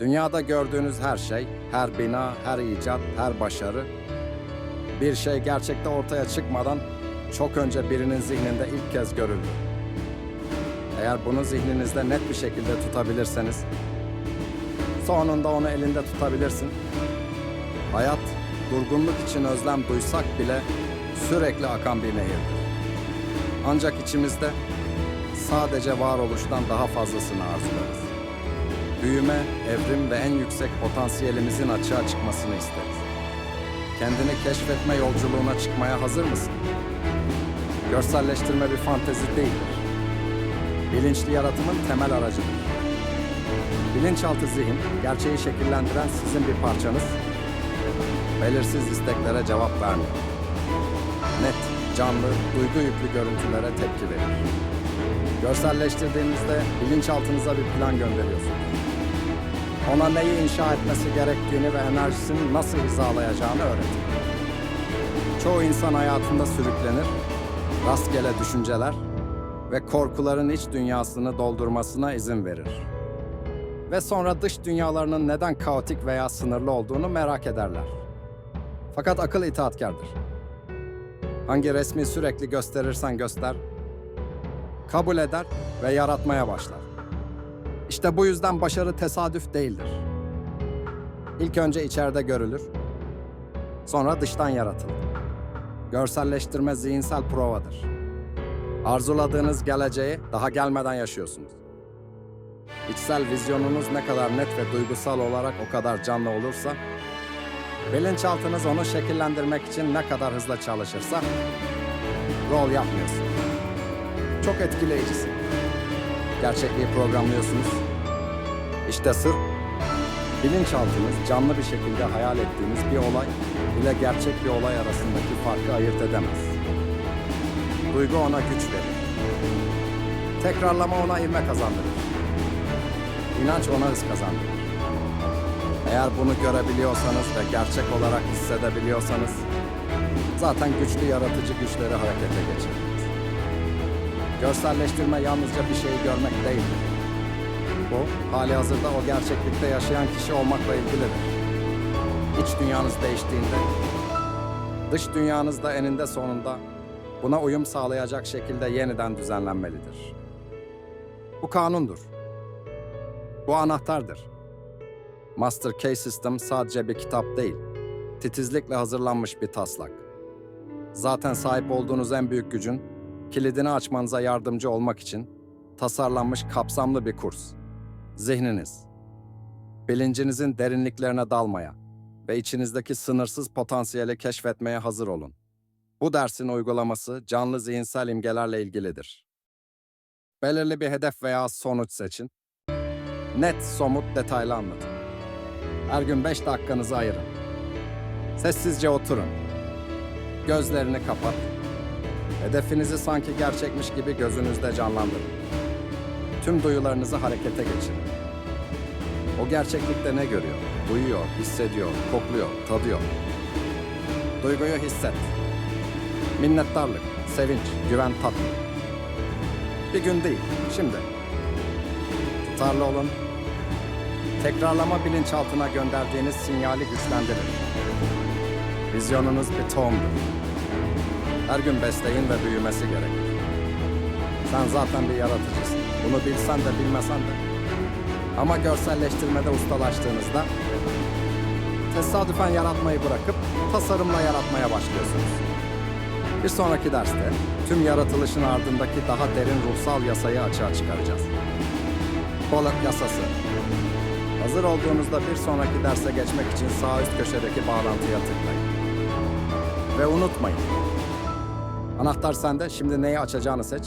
Dünyada gördüğünüz her şey, her bina, her icat, her başarı bir şey gerçekte ortaya çıkmadan çok önce birinin zihninde ilk kez görüldü. Eğer bunu zihninizde net bir şekilde tutabilirseniz, sonunda onu elinde tutabilirsin. Hayat, durgunluk için özlem duysak bile sürekli akan bir nehirdir. Ancak içimizde sadece varoluştan daha fazlasını arzularız. Büyüme, evrim ve en yüksek potansiyelimizin açığa çıkmasını isteriz. Kendini keşfetme yolculuğuna çıkmaya hazır mısın? Görselleştirme bir fantezi değildir. Bilinçli yaratımın temel aracıdır. Bilinçaltı zihin, gerçeği şekillendiren sizin bir parçanız, belirsiz isteklere cevap vermiyor. Net, canlı, duygu yüklü görüntülere tepki verir. Görselleştirdiğinizde bilinçaltınıza bir plan gönderiyorsunuz. Ona neyi inşa etmesi gerektiğini ve enerjisini nasıl hizalayacağını öğretin. Çoğu insan hayatında sürüklenir, rastgele düşünceler ve korkuların iç dünyasını doldurmasına izin verir. Ve sonra dış dünyalarının neden kaotik veya sınırlı olduğunu merak ederler. Fakat akıl itaatkardır. Hangi resmi sürekli gösterirsen göster, kabul eder ve yaratmaya başlar. İşte bu yüzden başarı tesadüf değildir. İlk önce içeride görülür, sonra dıştan yaratılır. Görselleştirme zihinsel provadır. Arzuladığınız geleceği daha gelmeden yaşıyorsunuz. İçsel vizyonunuz ne kadar net ve duygusal olarak o kadar canlı olursa, bilinçaltınız onu şekillendirmek için ne kadar hızlı çalışırsa, rol yapmıyorsun. Çok etkileyicisin. Gerçekliği programlıyorsunuz. İşte sır, bilinçaltınız canlı bir şekilde hayal ettiğiniz bir olay ile gerçek bir olay arasındaki farkı ayırt edemez. Duygu ona güç verir. Tekrarlama ona ivme kazandırır. İnanç ona hız kazandırır. Eğer bunu görebiliyorsanız ve gerçek olarak hissedebiliyorsanız, zaten güçlü yaratıcı güçleri harekete geçirirsiniz. Görselleştirme yalnızca bir şeyi görmek değildir. Bu, hali hazırda o gerçeklikte yaşayan kişi olmakla ilgilidir. İç dünyanız değiştiğinde, dış dünyanız da eninde sonunda buna uyum sağlayacak şekilde yeniden düzenlenmelidir. Bu kanundur. Bu anahtardır. Master Key System sadece bir kitap değil, titizlikle hazırlanmış bir taslak. Zaten sahip olduğunuz en büyük gücün, kilidini açmanıza yardımcı olmak için tasarlanmış kapsamlı bir kurs. Zihniniz. Bilincinizin derinliklerine dalmaya ve içinizdeki sınırsız potansiyeli keşfetmeye hazır olun. Bu dersin uygulaması canlı zihinsel imgelerle ilgilidir. Belirli bir hedef veya sonuç seçin. Net, somut, detaylı anlatın. Her gün 5 dakikanızı ayırın. Sessizce oturun. Gözlerini kapat. Hedefinizi sanki gerçekmiş gibi gözünüzde canlandırın. Tüm duyularınızı harekete geçirin. O gerçeklikte ne görüyor? Duyuyor, hissediyor, kokluyor, tadıyor. Duyguyu hisset. Minnettarlık, sevinç, güven tatlı. Bir gün değil, şimdi. Tutarlı olun. Tekrarlama bilinçaltına gönderdiğiniz sinyali güçlendirin. Vizyonunuz bir tohumdur. Her gün besleyin ve büyümesi gerekir. Sen zaten bir yaratıcısın. Bunu bilsen de bilmesen de. Ama görselleştirmede ustalaştığınızda tesadüfen yaratmayı bırakıp tasarımla yaratmaya başlıyorsunuz. Bir sonraki derste tüm yaratılışın ardındaki daha derin ruhsal yasayı açığa çıkaracağız. Pollock yasası. Hazır olduğunuzda bir sonraki derse geçmek için sağ üst köşedeki bağlantıya tıklayın. Ve unutmayın, Anahtar sende. Şimdi neyi açacağını seç.